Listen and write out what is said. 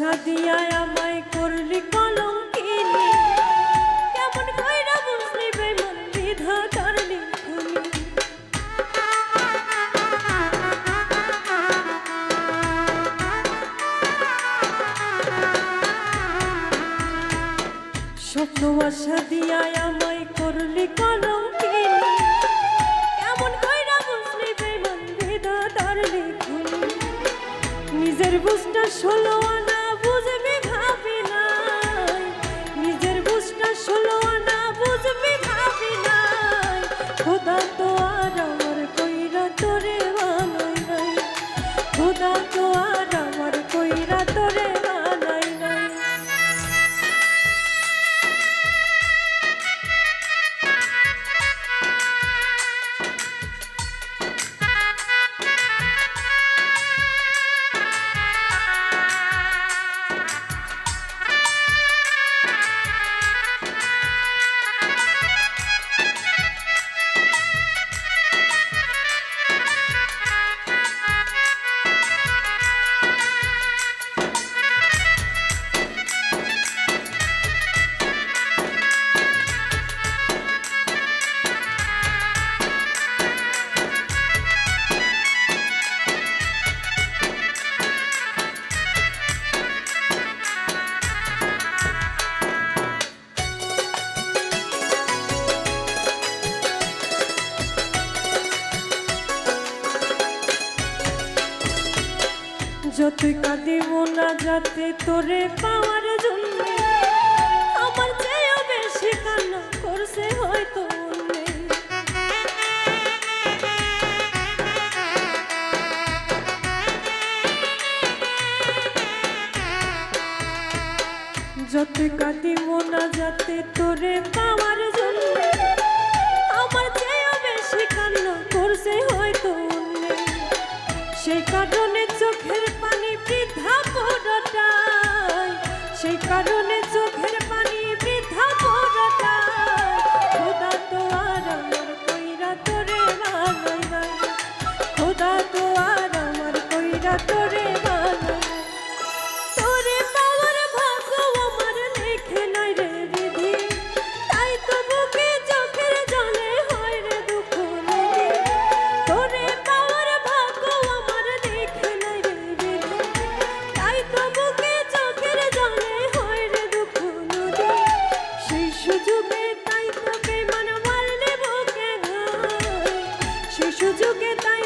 আশা দিয়া আমায় করলি কলঙ্কিনি। কেমন কইরা বুঝলি বেমন বিধাতার লিখনি স্বপ্ন আশা দিয়া আমায় করলি কলঙ্কিনি। কেমন কইরা বুঝলি বেমন বিধাতার নিজের বুঝটা ষোলো আনা যতই কাঁদিব না যাতে তোরে পাওয়ার জন্য। আমার চেয়েও বেশি কান্না করছে হয়তো যতই কাঁদিব না যাতে তোরে পাওয়ার জন্য। সেই কারণে সুযোগে তাই